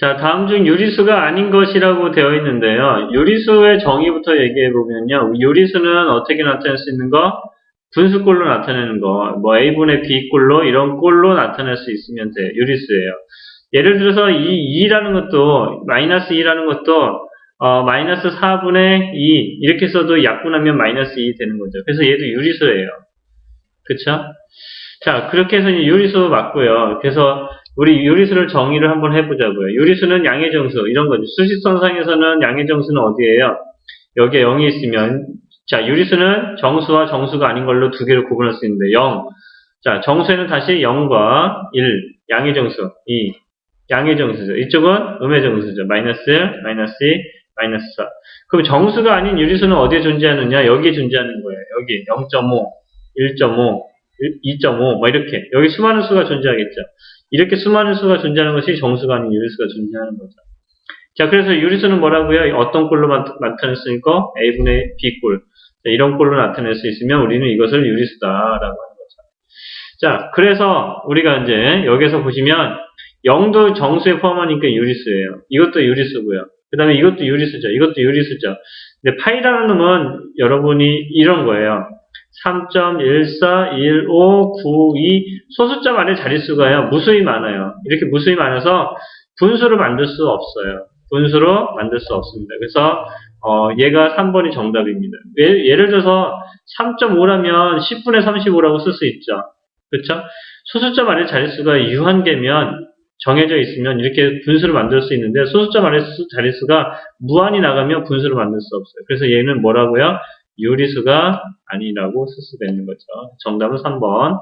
자, 다음 중 유리수가 아닌 것이라고 되어 있는데요. 유리수의 정의부터 얘기해 보면요. 유리수는 어떻게 나타낼 수 있는 거? 분수꼴로 나타내는 거. 뭐 A분의 B꼴로 이런 꼴로 나타낼 수 있으면 돼. 유리수예요. 예를 들어서 이 2라는 것도 마이너스 2라는 것도 어, 마이너스 4분의 2 이렇게 써도 약분하면 마이너스 2 되는 거죠. 그래서 얘도 유리수예요. 그쵸? 자, 그렇게 해서 유리수 맞고요. 그래서 우리 유리수를 정의를 한번 해보자고요. 유리수는 양의 정수 이런 거죠. 수식선상에서는 양의 정수는 어디예요? 여기에 0이 있으면 자 유리수는 정수와 정수가 아닌 걸로 두 개로 구분할 수 있는데 0. 자 정수에는 다시 0과 1 양의 정수 2 양의 정수죠. 이쪽은 음의 정수죠. 마이너스 1, 마이너스 2, 마이너스 4. 그럼 정수가 아닌 유리수는 어디에 존재하느냐? 여기에 존재하는 거예요. 여기 0.5, 1.5, 2.5, 뭐 이렇게 여기 수많은 수가 존재하겠죠. 이렇게 수많은 수가 존재하는 것이 정수가 아닌 유리수가 존재하는 거죠. 자, 그래서 유리수는 뭐라고요? 어떤 꼴로 나타- 나타낼 수 있고 A분의 B꼴 자, 이런 꼴로 나타낼 수 있으면 우리는 이것을 유리수다라고 하는 거죠. 자, 그래서 우리가 이제 여기서 보시면 0도 정수에 포함하니까 유리수예요. 이것도 유리수고요. 그 다음에 이것도 유리수죠. 이것도 유리수죠. 근데 파이라는 놈은 여러분이 이런 거예요. 3.141592 소수점 안에 자릿수가요. 무수히 많아요. 이렇게 무수히 많아서 분수로 만들 수 없어요. 분수로 만들 수 없습니다. 그래서 어, 얘가 3번이 정답입니다. 예, 예를 들어서 3.5라면 10분의 35라고 쓸 수 있죠. 그렇죠? 소수점 안에 자릿수가 유한계면 정해져 있으면 이렇게 분수를 만들 수 있는데 소수점 안에 수- 자릿수가 무한히 나가면 분수를 만들 수 없어요. 그래서 얘는 뭐라고요? 유리수가 아니라고 쓸 수가 있는 거죠. 정답은 3번.